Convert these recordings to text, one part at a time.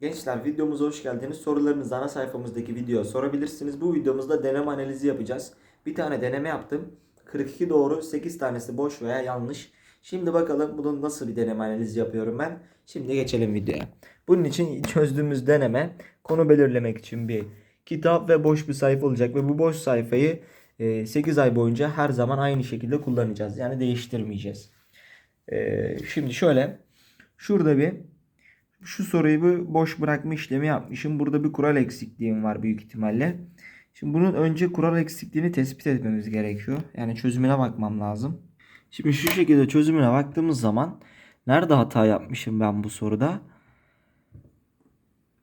Gençler videomuza hoş geldiniz. Sorularınızı ana sayfamızdaki videoya sorabilirsiniz. Bu videomuzda deneme analizi yapacağız. Bir tane deneme yaptım. 42 doğru, 8 tanesi boş veya yanlış. Şimdi bakalım bunun nasıl bir deneme analizi yapıyorum ben. Şimdi geçelim videoya. Bunun için çözdüğümüz deneme konu belirlemek için bir kitap ve boş bir sayfa olacak ve bu boş sayfayı e, 8 ay boyunca her zaman aynı şekilde kullanacağız. Yani değiştirmeyeceğiz. E, Şimdi şöyle şurada bir şu soruyu bir boş bırakma işlemi yapmışım. Burada bir kural eksikliğim var büyük ihtimalle. Şimdi bunun önce kural eksikliğini tespit etmemiz gerekiyor. Yani çözümüne bakmam lazım. Şimdi şu şekilde çözümüne baktığımız zaman nerede hata yapmışım ben bu soruda?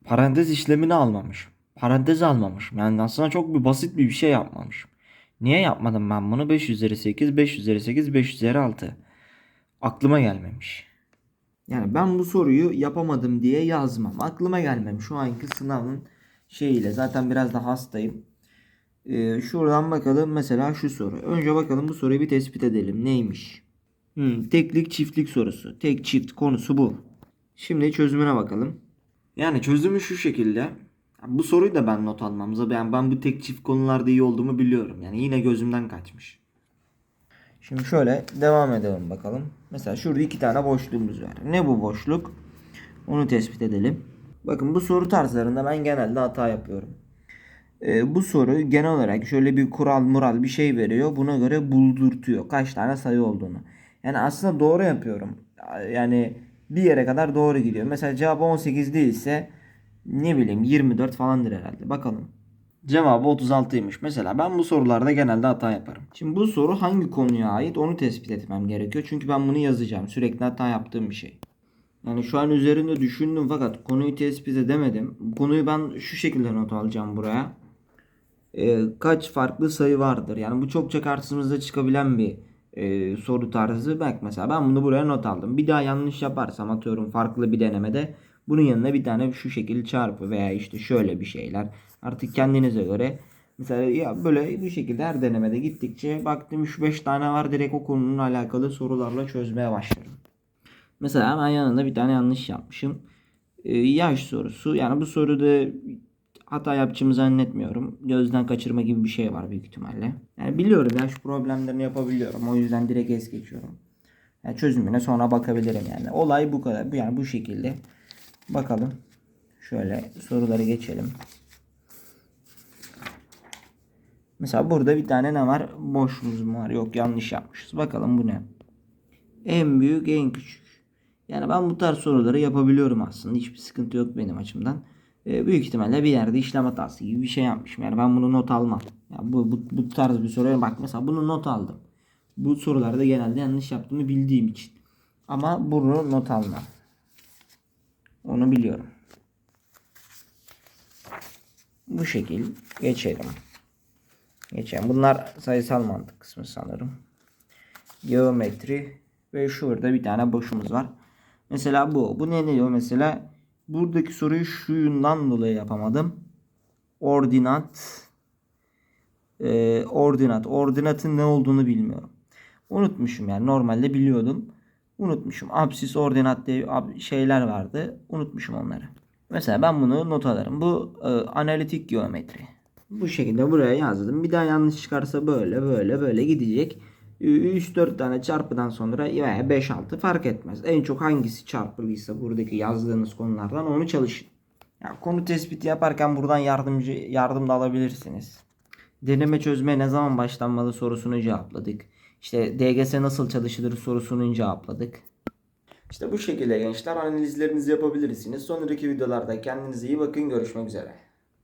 Parantez işlemini almamışım. Parantez almamışım. Yani aslında çok bir basit bir şey yapmamışım. Niye yapmadım ben bunu? 5 üzeri 8, 5 üzeri 8, 5 üzeri 6. Aklıma gelmemiş. Yani ben bu soruyu yapamadım diye yazmam. Aklıma gelmem. Şu anki sınavın şeyiyle. Zaten biraz da hastayım. Ee, şuradan bakalım mesela şu soru. Önce bakalım bu soruyu bir tespit edelim. Neymiş? Hmm, teklik çiftlik sorusu. Tek çift konusu bu. Şimdi çözümüne bakalım. Yani çözümü şu şekilde. Bu soruyu da ben not almam. Yani ben bu tek çift konularda iyi olduğumu biliyorum. Yani yine gözümden kaçmış. Şimdi şöyle devam edelim bakalım. Mesela şurada iki tane boşluğumuz var. Ne bu boşluk? Onu tespit edelim. Bakın bu soru tarzlarında ben genelde hata yapıyorum. Ee, bu soru genel olarak şöyle bir kural mural bir şey veriyor. Buna göre buldurtuyor. Kaç tane sayı olduğunu. Yani aslında doğru yapıyorum. Yani bir yere kadar doğru gidiyor. Mesela cevap 18 değilse ne bileyim 24 falandır herhalde. Bakalım. Cevabı 36'ymış. Mesela ben bu sorularda genelde hata yaparım. Şimdi bu soru hangi konuya ait onu tespit etmem gerekiyor. Çünkü ben bunu yazacağım. Sürekli hata yaptığım bir şey. Yani şu an üzerinde düşündüm fakat konuyu tespit edemedim. Konuyu ben şu şekilde not alacağım buraya. Ee, kaç farklı sayı vardır? Yani bu çokça karşımıza çıkabilen bir e, soru tarzı. Bak mesela ben bunu buraya not aldım. Bir daha yanlış yaparsam atıyorum farklı bir denemede bunun yanına bir tane şu şekil çarpı veya işte şöyle bir şeyler. Artık kendinize göre mesela ya böyle bu şekilde her denemede gittikçe baktım 3-5 tane var direkt o konunun alakalı sorularla çözmeye başladım. Mesela hemen yanında bir tane yanlış yapmışım. Ee, yaş sorusu. Yani bu soruda hata yapacağımı zannetmiyorum. Gözden kaçırma gibi bir şey var büyük ihtimalle. Yani biliyorum yaş problemlerini yapabiliyorum. O yüzden direkt es geçiyorum. Yani çözümüne sonra bakabilirim yani. Olay bu kadar. Yani bu şekilde. Bakalım. Şöyle soruları geçelim. Mesela burada bir tane ne var? Boşluğumuz mu var? Yok yanlış yapmışız. Bakalım bu ne? En büyük en küçük. Yani ben bu tarz soruları yapabiliyorum aslında. Hiçbir sıkıntı yok benim açımdan. Ee, büyük ihtimalle bir yerde işlem hatası gibi bir şey yapmışım. Yani ben bunu not almam. Ya bu, bu, bu tarz bir soruya bak mesela bunu not aldım. Bu sorularda genelde yanlış yaptığımı bildiğim için. Ama bunu not almam. Onu biliyorum. Bu şekil geçelim. Geçelim. Bunlar sayısal mantık kısmı sanırım. Geometri ve şurada bir tane boşumuz var. Mesela bu. Bu ne diyor mesela? Buradaki soruyu şuyundan dolayı yapamadım. Ordinat e, ordinat. Ordinatın ne olduğunu bilmiyorum. Unutmuşum yani. Normalde biliyordum. Unutmuşum. Absis, ordinat diye şeyler vardı. Unutmuşum onları. Mesela ben bunu not alırım. Bu e, analitik geometri. Bu şekilde buraya yazdım. Bir daha yanlış çıkarsa böyle böyle böyle gidecek. 3-4 tane çarpıdan sonra veya 5-6 fark etmez. En çok hangisi çarpılıysa buradaki yazdığınız konulardan onu çalışın. Ya, konu tespiti yaparken buradan yardımcı yardım da alabilirsiniz. Deneme çözmeye ne zaman başlanmalı sorusunu cevapladık. İşte DGS nasıl çalışılır sorusunu cevapladık. İşte bu şekilde gençler analizlerinizi yapabilirsiniz. Sonraki videolarda kendinize iyi bakın. Görüşmek üzere.